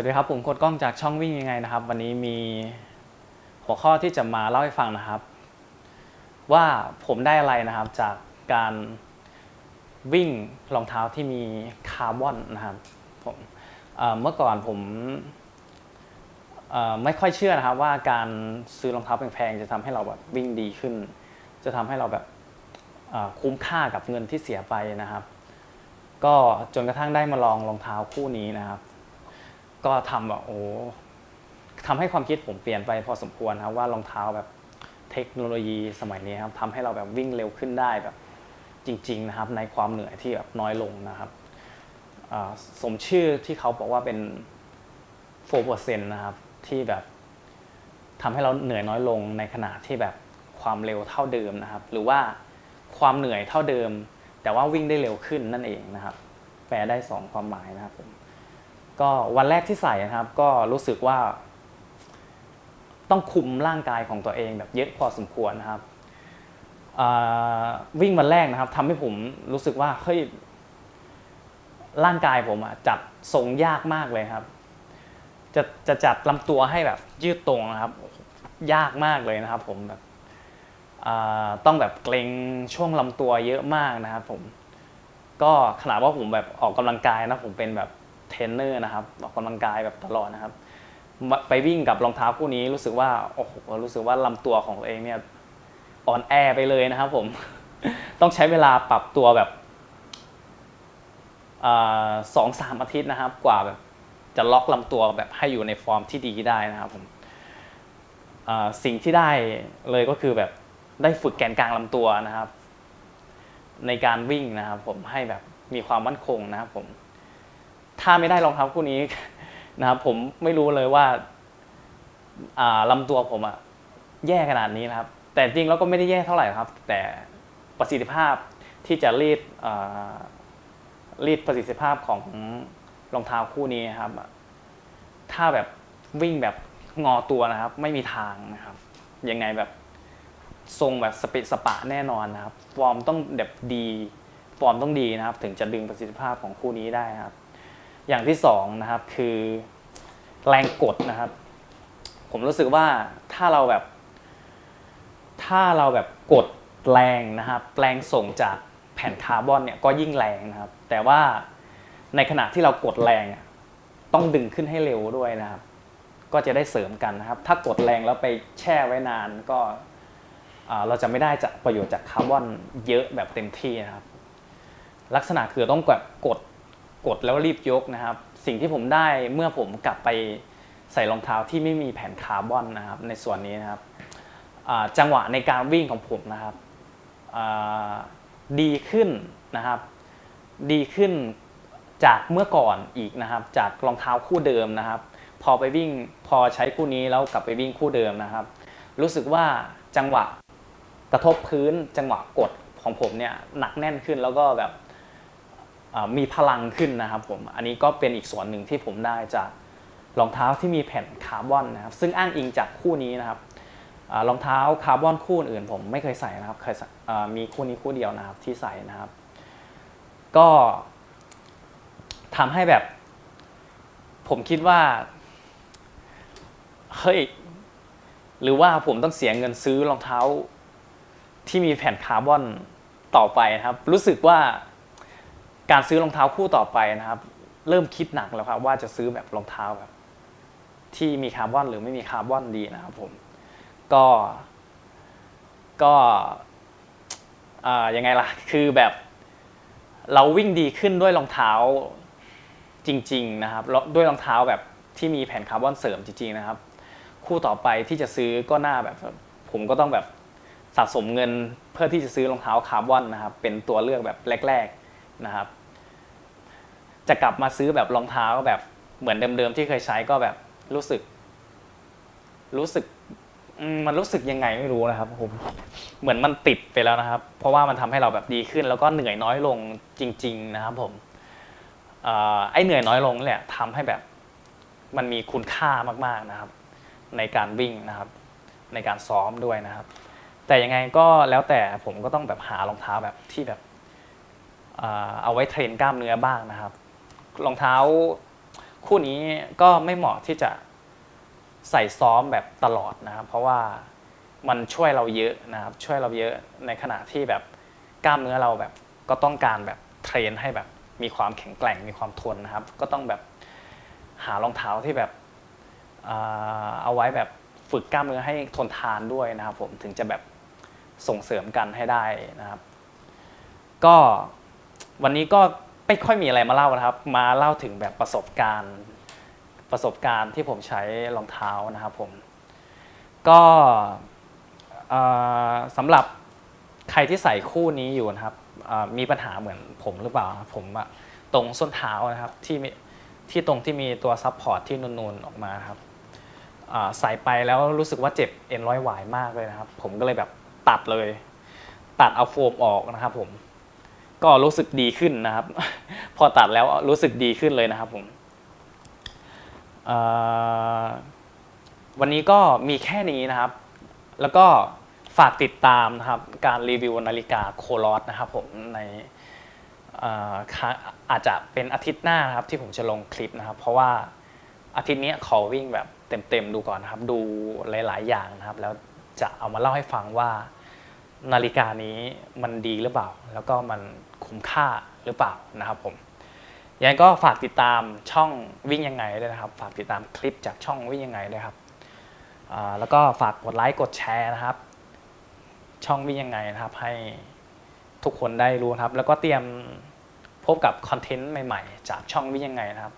วัสดีครับ ผมโคดกล้องจากช่องวิ่งยังไงนะครับ วันนี้มีหัวข้อที่จะมาเล่าให้ฟังนะครับ ว่าผมได้อะไรนะครับจากการวิ่งรองเท้าที่มีคาร์บอนนะครับผมเมื่อก่อนผมไม่ค่อยเชื่อนะครับ ว่าการซื้อรองเท้าแพงๆจะทำให้เราแบบวิ่งดีขึ้น จะทำให้เราแบบคุ้มค่ากับเงินที่เสียไปนะครับ ก็จนกระทั่งได้มาลองรองเท้าคู่นี้นะครับ ก็ทำแบบโอ้ทำให้ความคิดผมเปลี่ยนไปพอสมควรครับว่ารองเท้าแบบเทคโนโลยีสมัยนี้ครับทำให้เราแบบวิ่งเร็วขึ้นได้แบบจริง ๆ นะครับ ในความเหนื่อยที่แบบน้อยลงนะครับสมชื่อที่เขาบอกว่าเป็น4%นะครับที่แบบทำให้เราเหนื่อยน้อยลงในขณะที่แบบความเร็วเท่าเดิมนะครับ หรือว่าความเหนื่อยเท่าเดิม แต่ว่าวิ่งได้เร็วขึ้นนั่นเองนะครับ แปลได้สองความหมายนะครับผม ก็วันแรกที่ใส่นะครับ ก็รู้สึกว่า ต้องคุมร่างกายของตัวเองแบบเยอะพอสมควรนะครับวิ่งวันแรกนะครับทำให้ผมรู้สึกว่าเฮ้ยร่างกายผมอะจัดทรงยากมากเลยครับ จะจะจัดลำตัวให้แบบยืดตรงนะครับ ยากมากเลยนะครับ ผมแบบต้องแบบเกรงช่วงลำตัวเยอะมากนะครับ ผม ก็ขนาดว่าผมแบบออกกำลังกายนะผมเป็นแบบ เทรนเนอร์นะครับออกกำลังกายแบบตลอดนะครับ ไปวิ่งกับรองเท้าคู่นี้รู้สึกว่าโอ้โหรู้สึกว่าลำตัวของตัวเองเนี่ยอ่อนแอไปเลยนะครับผม ต้องใช้เวลาปรับตัวแบบสองสามอาทิตย์นะครับ กว่าแบบจะล็อกลำตัวแบบให้อยู่ในฟอร์มที่ดีได้นะครับผมสิ่งที่ได้เลยก็คือแบบได้ฝึกแกนกลางลำตัวนะครับ ในการวิ่งนะครับผมให้แบบมีความมั่นคงนะครับผม ถ้าไม่ได้รองเท้าคู่นี้ นะครับผมไม่รู้เลยว่าอ่าลำตัวผมอะแย่ขนาดนี้นะครับ แต่จริงแล้วก็ไม่ได้แย่เท่าไหร่ครับ แต่ประสิทธิภาพที่จะรีดอ่ารีดประสิทธิภาพของรองเท้าคู่นี้นครับ ถ้าแบบวิ่งแบบงอตัวนะครับ ไม่มีทางนะครับ ยังไงแบบทรงแบบสเปะสปะแน่นอนนะครับ ฟอร์มต้องแบบดี ฟอร์มต้องดีนะครับ ถึงจะดึงประสิทธิภาพของคู่นี้ได้ครับ อย่างที่สองนะครับคือแรงกดนะครับ ผมรู้สึกว่าถ้าเราแบบ ถ้าเราแบบกดแรงนะครับ แรงส่งจากแผ่นคาร์บอนเนี่ยก็ยิ่งแรงนะครับ แต่ว่าในขณะที่เรากดแรงต้องดึงขึ้นให้เร็วด้วยนะครับ ก็จะได้เสริมกันนะครับ ถ้ากดแรงแล้วไปแช่ไว้นานก็เราจะไม่ได้จากประโยชน์จากคาร์บอนเยอะแบบเต็มที่นะครับ ลักษณะคือต้องแบบกด กดแล้วรีบยกนะครับ สิ่งที่ผมได้เมื่อผมกลับไปใส่รองเท้าที่ไม่มีแผ่นคาร์บอนนะครับ ในส่วนนี้นะครับจังหวะในการวิ่งของผมนะครับดีขึ้นนะครับ ดีขึ้นจากเมื่อก่อนอีกนะครับ จากรองเท้าคู่เดิมนะครับ พอไปวิ่งพอใช้คู่นี้แล้วกลับไปวิ่งคู่เดิมนะครับ รู้สึกว่าจังหวะกระทบพื้นจังหวะกดของผมเนี่ยหนักแน่นขึ้นแล้วก็แบบ มีพลังขึ้นนะครับผม อันนี้ก็เป็นอีกส่วนหนึ่งที่ผมได้จากรองเท้าที่มีแผ่นคาร์บอนนะครับ ซึ่งอ้างอิงจากคู่นี้นะครับรองเท้าคาร์บอนคู่อื่นผมไม่เคยใส่นะครับ เคยมีคู่นี้คู่เดียวนะครับที่ใส่นะครับ ก็ทำให้แบบ ผมคิดว่า เฮ้ย หรือว่าผมต้องเสียเงินซื้อรองเท้าที่มีแผ่นคาร์บอนต่อไปนะครับ รู้สึกว่า การซื้อรองเท้าคู่ต่อไปนะครับ เริ่มคิดหนักแล้วครับว่าจะซื้อแบบรองเท้าแบบที่มีคาร์บอนหรือไม่มีคาร์บอนดีนะครับผมก็ก็ยังไงล่ะ คือแบบเราวิ่งดีขึ้นด้วยรองเท้าจริง ๆ นะครับ ด้วยรองเท้าแบบที่มีแผ่นคาร์บอนเสริมจริง ๆ นะครับ คู่ต่อไปที่จะซื้อก็น่าแบบ ผมก็ต้องแบบสะสมเงินเพื่อที่จะซื้อรองเท้าคาร์บอนนะครับ เป็นตัวเลือกแบบแรก ๆ นะครับ จะกลับมาซื้อแบบรองเท้าแบบเหมือนเดิมๆที่เคยใช้ก็แบบรู้สึก รู้สึกมันรู้สึกยังไงไม่รู้นะครับผมเหมือนมันติดไปแล้วนะครับ เพราะว่ามันทำให้เราแบบดีขึ้น แล้วก็เหนื่อยน้อยลงจริง ๆ นะครับผมอไอ้เหนื่อยน้อยลงนี่แหละทำให้แบบมันมีคุณค่ามากๆนะครับ ในการวิ่งนะครับ ในการซ้อมด้วยนะครับ แต่ยังไงก็แล้วแต่ผมก็ต้องแบบหารองเท้าแบบที่แบบเอ่อเอาไว้เทรนกล้ามเนื้อบ้างนะครับ รองเท้าคู่นี้ก็ไม่เหมาะที่จะใส่ซ้อมแบบตลอดนะครับ เพราะว่ามันช่วยเราเยอะนะครับ ช่วยเราเยอะในขณะที่แบบกล้ามเนื้อเราแบบก็ต้องการแบบเทรนให้แบบมีความแข็งแกร่งมีความทนนะครับ ก็ต้องแบบหารองเท้าที่แบบเอาไว้แบบฝึกกล้ามเนื้อให้ทนทานด้วยนะครับ ผมถึงจะแบบส่งเสริมกันให้ได้นะครับ ก็วันนี้ก็ ไม่ค่อยมีอะไรมาเล่านะครับ มาเล่าถึงแบบประสบการณ์ประสบการณ์ที่ผมใช้รองเท้านะครับผม ก็สำหรับใครที่ใส่คู่นี้อยู่นะครับมีปัญหาเหมือนผมหรือเปล่าผมอะตรงส้นเท้านะครับที่ที่ตรงที่มีตัวซับพอร์ตที่นูนๆออกมาครับใส่ไปแล้วรู้สึกว่าเจ็บเอ็นร้อยหวายมากเลยนะครับ ผมก็เลยแบบตัดเลย ตัดเอาโฟมออกนะครับผม ก็รู้สึกดีขึ้นนะครับ พอตัดแล้วรู้สึกดีขึ้นเลยนะครับผมวันนี้ก็มีแค่นี้นะครับ แล้วก็ฝากติดตามนะครับ การรีวิวนาฬิกาโคลอสนะครับผมในเอ่อค่ะอาจจะเป็นอาทิตย์หน้านะครับ ที่ผมจะลงคลิปนะครับ เพราะว่าอาทิตย์นี้ขอวิ่งแบบเต็มๆดูก่อนนะครับ ดูหลาย ๆ อย่างนะครับ แล้วจะเอามาเล่าให้ฟังว่า นาฬิกานี้มันดีหรือเปล่า แล้วก็มันคุ้มค่าหรือเปล่านะครับผมยังไงก็ฝากติดตามช่องวิ่งยังไงด้วยนะครับ ฝากติดตามคลิปจากช่องวิ่งยังไงด้วยครับแล้วก็ฝากกดไลค์กดแชร์นะครับ ช่องวิ่งยังไงนะครับ ให้ทุกคนได้รู้ครับ แล้วก็เตรียมพบกับคอนเทนต์ใหม่ๆ จากช่องวิ่งยังไงนะครับ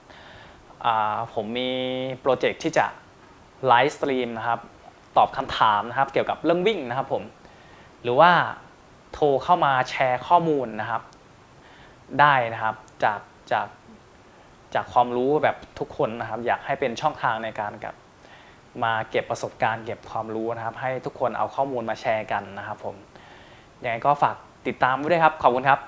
ผมมีโปรเจกต์ที่จะไลฟ์สตรีมนะครับ ตอบคำถามนะครับ เกี่ยวกับเรื่องวิ่งนะครับผม หรือว่าโทรเข้ามาแชร์ข้อมูลนะครับ ได้นะครับจากจากจากความรู้แบบทุกคนนะครับ อยากให้เป็นช่องทางในการกับมาเก็บประสบการณ์เก็บความรู้นะครับ ให้ทุกคนเอาข้อมูลมาแชร์กันนะครับผมยังไงก็ฝากติดตามไว้ด้วยครับ ขอบคุณครับ